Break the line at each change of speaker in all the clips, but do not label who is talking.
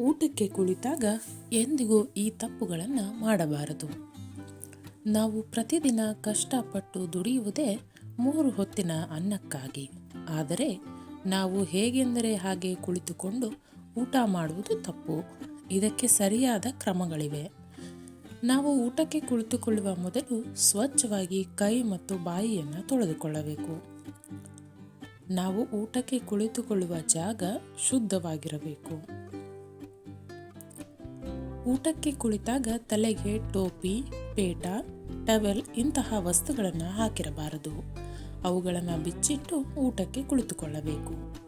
ಊಟಕ್ಕೆ ಕುಳಿತಾಗ ಎಂದಿಗೂ ಈ ತಪ್ಪುಗಳನ್ನು ಮಾಡಬಾರದು. ನಾವು ಪ್ರತಿದಿನ ಕಷ್ಟಪಟ್ಟು ದುಡಿಯುವುದೇ ಮೂರು ಹೊತ್ತಿನ ಅನ್ನಕ್ಕಾಗಿ. ಆದರೆ ನಾವು ಹೇಗೆಂದರೆ ಹಾಗೆ ಕುಳಿತುಕೊಂಡು ಊಟ ಮಾಡುವುದು ತಪ್ಪು. ಇದಕ್ಕೆ ಸರಿಯಾದ ಕ್ರಮಗಳಿವೆ. ನಾವು ಊಟಕ್ಕೆ ಕುಳಿತುಕೊಳ್ಳುವ ಮೊದಲು ಸ್ವಚ್ಛವಾಗಿ ಕೈ ಮತ್ತು ಬಾಯಿಯನ್ನು ತೊಳೆದುಕೊಳ್ಳಬೇಕು. ನಾವು ಊಟಕ್ಕೆ ಕುಳಿತುಕೊಳ್ಳುವ ಜಾಗ ಶುದ್ಧವಾಗಿರಬೇಕು. ಊಟಕ್ಕೆ ಕುಳಿತಾಗ ತಲೆಗೆ ಟೋಪಿ, ಪೇಟ, ಟವೆಲ್ ಇಂತಹ ವಸ್ತುಗಳನ್ನು ಹಾಕಿರಬಾರದು. ಅವುಗಳನ್ನು ಬಿಚ್ಚಿಟ್ಟು ಊಟಕ್ಕೆ ಕುಳಿತುಕೊಳ್ಳಬೇಕು.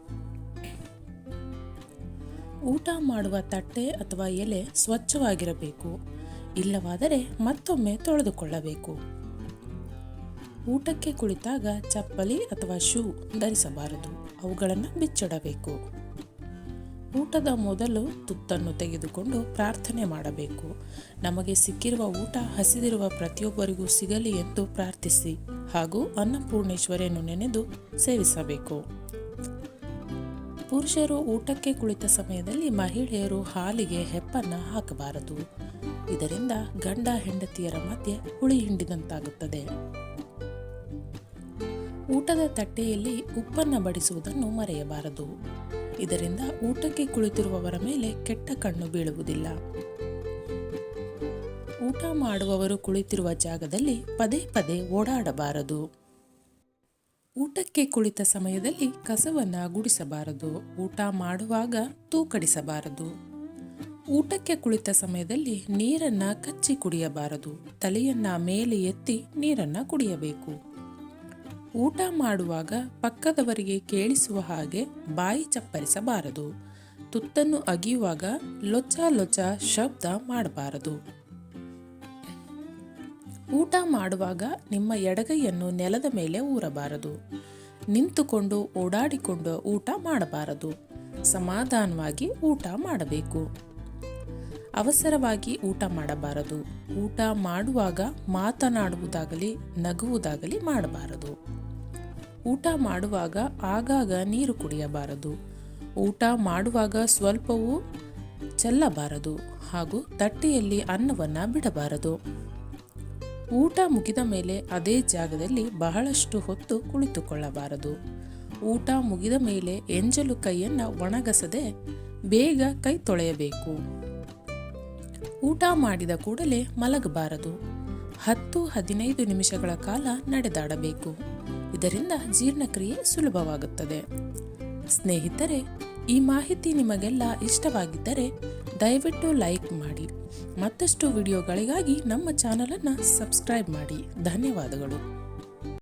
ಊಟ ಮಾಡುವ ತಟ್ಟೆ ಅಥವಾ ಎಲೆ ಸ್ವಚ್ಛವಾಗಿರಬೇಕು. ಇಲ್ಲವಾದರೆ ಮತ್ತೊಮ್ಮೆ ತೊಳೆದುಕೊಳ್ಳಬೇಕು. ಊಟಕ್ಕೆ ಕುಳಿತಾಗ ಚಪ್ಪಲಿ ಅಥವಾ ಶೂ ಧರಿಸಬಾರದು. ಅವುಗಳನ್ನು ಬಿಚ್ಚಿಡಬೇಕು. ಊಟದ ಮೊದಲು ತುತ್ತನ್ನು ತೆಗೆದುಕೊಂಡು ಪ್ರಾರ್ಥನೆ ಮಾಡಬೇಕು. ನಮಗೆ ಸಿಕ್ಕಿರುವ ಊಟ ಹಸಿದಿರುವ ಪ್ರತಿಯೊಬ್ಬರಿಗೂ ಸಿಗಲಿ ಎಂದು ಪ್ರಾರ್ಥಿಸಿ ಹಾಗೂ ಅನ್ನಪೂರ್ಣೇಶ್ವರಿಯನ್ನು ನೆನೆದು ಸೇವಿಸಬೇಕು. ಪುರುಷರು ಊಟಕ್ಕೆ ಕುಳಿತ ಸಮಯದಲ್ಲಿ ಮಹಿಳೆಯರು ಹಾಲಿಗೆ ಹೆಪ್ಪನ್ನು ಹಾಕಬಾರದು. ಇದರಿಂದ ಗಂಡ ಹೆಂಡತಿಯರ ಮಧ್ಯೆ ಹುಳಿ ಹಿಂಡಿದಂತಾಗುತ್ತದೆ. ಊಟದ ತಟ್ಟೆಯಲ್ಲಿ ಉಪ್ಪನ್ನು ಬಡಿಸುವುದನ್ನು ಮರೆಯಬಾರದು. ಇದರಿಂದ ಊಟಕ್ಕೆ ಕುಳಿತಿರುವವರ ಮೇಲೆ ಕೆಟ್ಟ ಕಣ್ಣು ಬೀಳುವುದಿಲ್ಲ. ಊಟ ಮಾಡುವವರು ಕುಳಿತಿರುವ ಜಾಗದಲ್ಲಿ ಪದೇ ಪದೇ ಓಡಾಡಬಾರದು. ಊಟಕ್ಕೆ ಕುಳಿತ ಸಮಯದಲ್ಲಿ ಕಸವನ್ನು ಗುಡಿಸಬಾರದು. ಊಟ ಮಾಡುವಾಗ ತೂಕಡಿಸಬಾರದು. ಊಟಕ್ಕೆ ಕುಳಿತ ಸಮಯದಲ್ಲಿ ನೀರನ್ನ ಕಚ್ಚಿ ಕುಡಿಯಬಾರದು. ತಲೆಯನ್ನ ಮೇಲೆ ಎತ್ತಿ ನೀರನ್ನ ಕುಡಿಯಬೇಕು. ಊಟ ಮಾಡುವಾಗ ಪಕ್ಕದವರಿಗೆ ಕೇಳಿಸುವ ಹಾಗೆ ಬಾಯಿ ಚಪ್ಪರಿಸಬಾರದು. ತುತ್ತನ್ನು ಅಗಿಯುವಾಗ ಲೊಚ್ಚ ಲೊಚ್ಚ ಶಬ್ದ ಮಾಡಬಾರದು. ಊಟ ಮಾಡುವಾಗ ನಿಮ್ಮ ಎಡಗೈಯನ್ನು ನೆಲದ ಮೇಲೆ ಊರಬಾರದು. ನಿಂತುಕೊಂಡು ಓಡಾಡಿಕೊಂಡು ಊಟ ಮಾಡಬಾರದು. ಸಮಾಧಾನವಾಗಿ ಊಟ ಮಾಡಬೇಕು. ಅವಸರವಾಗಿ ಊಟ ಮಾಡಬಾರದು. ಊಟ ಮಾಡುವಾಗ ಮಾತನಾಡುವುದಾಗಲಿ, ನಗುವುದಾಗಲಿ ಮಾಡಬಾರದು. ಊಟ ಮಾಡುವಾಗ ಆಗಾಗ ನೀರು ಕುಡಿಯಬಾರದು. ಊಟ ಮಾಡುವಾಗ ಸ್ವಲ್ಪವೂ ಚೆಲ್ಲಬಾರದು ಹಾಗೂ ತಟ್ಟೆಯಲ್ಲಿ ಅನ್ನವನ್ನು ಬಿಡಬಾರದು. ಊಟ ಮುಗಿದ ಮೇಲೆ ಅದೇ ಜಾಗದಲ್ಲಿ ಬಹಳಷ್ಟು ಹೊತ್ತು ಕುಳಿತುಕೊಳ್ಳಬಾರದು. ಊಟ ಮುಗಿದ ಮೇಲೆ ಎಂಜಲು ಕೈಯನ್ನು ಒಣಗಸದೆ ಬೇಗ ಕೈ ತೊಳೆಯಬೇಕು. ಊಟ ಮಾಡಿದ ಕೂಡಲೇ ಮಲಗಬಾರದು. ಹತ್ತು ಹದಿನೈದು ನಿಮಿಷಗಳ ಕಾಲ ನಡೆದಾಡಬೇಕು. ಇದರಿಂದ ಜೀರ್ಣಕ್ರಿಯೆ ಸುಲಭವಾಗುತ್ತದೆ. ಸ್ನೇಹಿತರೆ, ಈ ಮಾಹಿತಿ ನಿಮಗೆಲ್ಲ ಇಷ್ಟವಾಗಿದ್ದರೆ ದಯವಿಟ್ಟು ಲೈಕ್ ಮಾಡಿ. ಮತ್ತಷ್ಟು ವಿಡಿಯೋಗಳಿಗಾಗಿ ನಮ್ಮ ಚಾನಲನ್ನು ಸಬ್ಸ್ಕ್ರೈಬ್ ಮಾಡಿ. ಧನ್ಯವಾದಗಳು.